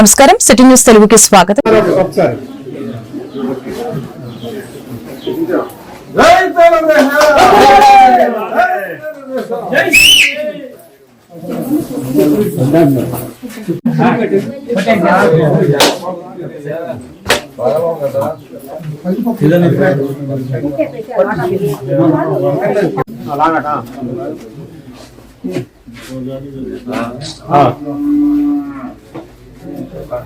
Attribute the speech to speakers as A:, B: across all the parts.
A: నమస్కారం. City news తెలుగుకి స్వాగతం.
B: అలాగట
C: ఇల్లు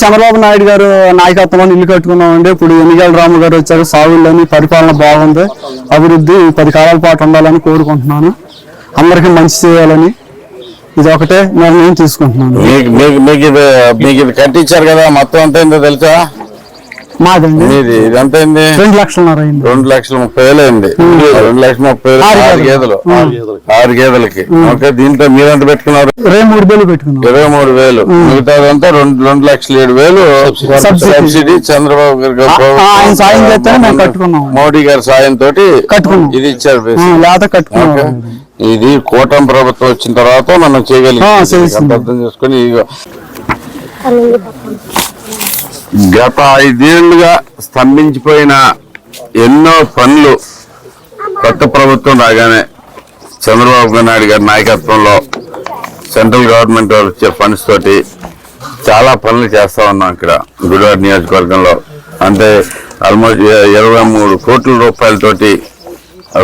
C: చంద్రబాబు నాయుడు గారు నాయకత్వంలో ఇల్లు కట్టుకున్నామండి. ఇప్పుడు ఎన్నికల రాము గారు వచ్చారు. సాగుల్లోని పరిపాలన బాగుంది. అభివృద్ధి పది కాలాల పాటు ఉండాలని కోరుకుంటున్నాను. అందరికీ మంచి చేయాలని ఇది ఒకటే నేను తీసుకుంటున్నాను.
D: మీకు మీకు మీకు ఇది మీకు ఇది కట్టించారు కదా మొత్తం అంతా ఏంటో తెలుసా?
C: మాదండి.
D: మీది అయింది
C: రెండు లక్షలున్నర అయింది.
D: రెండు లక్షల ముప్పై వేలు అయింది. రెండు లక్షల ముప్పై వేలు
C: ఆరు గేదెలు.
D: ఆరు గేదెలకి. ఓకే దీంట్లో మీరు ఎంత పెట్టుకున్నారు?
C: ఇరవై మూడు వేలు పెట్టుకున్నాం.
D: ఇరవై మూడు వేలు. మిగతాదంతా రెండు రెండు లక్షల ఏడు వేలు.
C: సబ్సిడీ.
D: చంద్రబాబు గారి
C: సాయం కట్టుకున్నాం.
D: మోడీ గారి సాయం తోటి
C: కట్టుకున్నాం.
D: ఇది ఇచ్చారు.
C: కట్టుకున్నాం.
D: ఇది కూటమి ప్రభుత్వం వచ్చిన తర్వాత మనం చేయగలిగాం. అర్థం చేసుకుని ఇదిగో. గత ఐదేళ్ళుగా స్తంభించిపోయిన ఎన్నో పనులు కొత్త ప్రభుత్వం రాగానే చంద్రబాబు నాయుడు గారి నాయకత్వంలో సెంట్రల్ గవర్నమెంట్ వారు ఇచ్చే ఫండ్స్ తోటి చాలా పనులు చేస్తా ఉన్నాం ఇక్కడ. గుడివాడ నియోజకవర్గంలో. అంటే ఆల్మోస్ట్ ఇరవై మూడు కోట్ల రూపాయలతోటి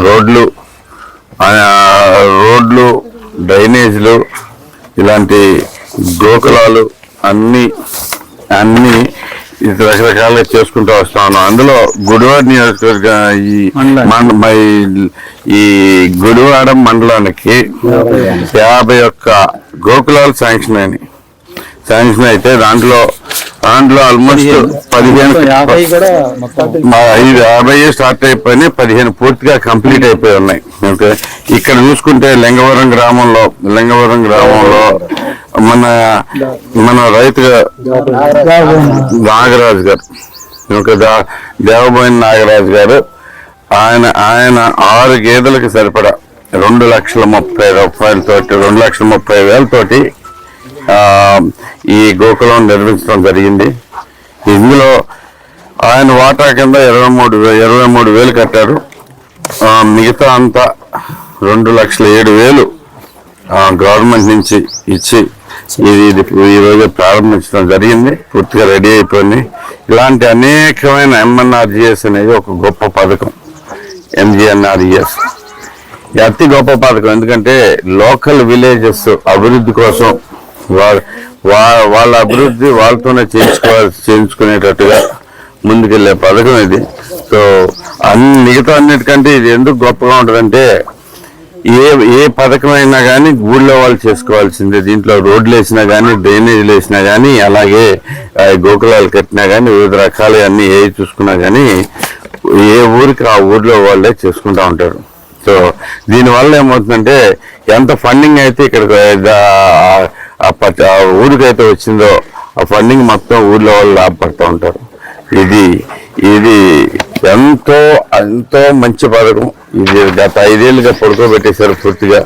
D: రోడ్లు రోడ్లు డ్రైనేజీలు ఇలాంటి గోకులాలు అన్నీ అన్నీ రకరకాలుగా చేసుకుంటూ వస్తా ఉన్నాం. అందులో గుడివాడ నియోజకవర్గ ఈ ఈ- గుడివాడ మండలానికి యాభై ఒక్క గోకులాలు శాంక్షన్ అయినాయి. శాంక్షన్ అయితే దాంట్లో దాంట్లో ఆల్మోస్ట్ పదిహేను ఐదు యాభై స్టార్ట్ అయిపోయినాయి పదిహేను పూర్తిగా కంప్లీట్ అయిపోయి ఉన్నాయి. ఓకే. ఇక్కడ చూసుకుంటే లింగవరం గ్రామంలో లింగవరం గ్రామంలో మన మన రైతు నాగరాజు గారు. ఒక దేవబోయిన నాగరాజు గారు. ఆయన ఆయన ఆరు గేదెలకు సరిపడా రెండు లక్షల ముప్పై రూపాయలతోటి రెండు లక్షల ముప్పై వేలతోటి ఈ గోకులం నిర్మించడం జరిగింది. ఇందులో ఆయన వాటా కింద ఇరవై మూడు ఇరవై మూడు వేలు కట్టారు. మిగతా అంతా రెండు లక్షల ఏడు వేలు గవర్నమెంట్ నుంచి ఇచ్చి ఇది ఈరోజు ఈ రోజు ప్రారంభించడం జరిగింది పూర్తిగా రెడీ అయిపోయింది. ఇలాంటి అనేకమైన ఎంఎన్ఆర్జిఎస్ అనేది ఒక గొప్ప పథకం ఎంజిఎన్ఆర్జిఎస్ ఇది అతి గొప్ప పథకం ఎందుకంటే లోకల్ విలేజెస్ అభివృద్ధి కోసం వాళ్ళ అభివృద్ధి వాళ్ళతోనే చేయించుకోవాలి చేయించుకునేటట్టుగా ముందుకెళ్ళే పథకం ఇది. సో అన్ని మిగతా అన్నిటికంటే ఇది ఎందుకు గొప్పగా ఉంటుందంటే ఏ ఏ పథకం అయినా కానీ ఊళ్ళో వాళ్ళు చేసుకోవాల్సిందే. దీంట్లో రోడ్లు వేసినా కానీ డ్రైనేజీలు వేసినా కానీ అలాగే గోకులాలు కట్టినా కానీ వివిధ రకాలు అన్నీ ఏ చూసుకున్నా కానీ ఏ ఊరికి ఆ ఊర్లో వాళ్ళే చేసుకుంటూ ఉంటారు. సో దీనివల్ల ఏమవుతుందంటే ఎంత ఫండింగ్ అయితే ఇక్కడ ఊరికైతే వచ్చిందో ఆ ఫండింగ్ మొత్తం ఊర్లో వాళ్ళు లాభపడుతూ ఉంటారు. ఇది ఇది ఎంతో ఎంతో మంచి పథకం. ఇది గత ఐదేళ్ళుగా పడుకోబెట్టేశారు పూర్తిగా.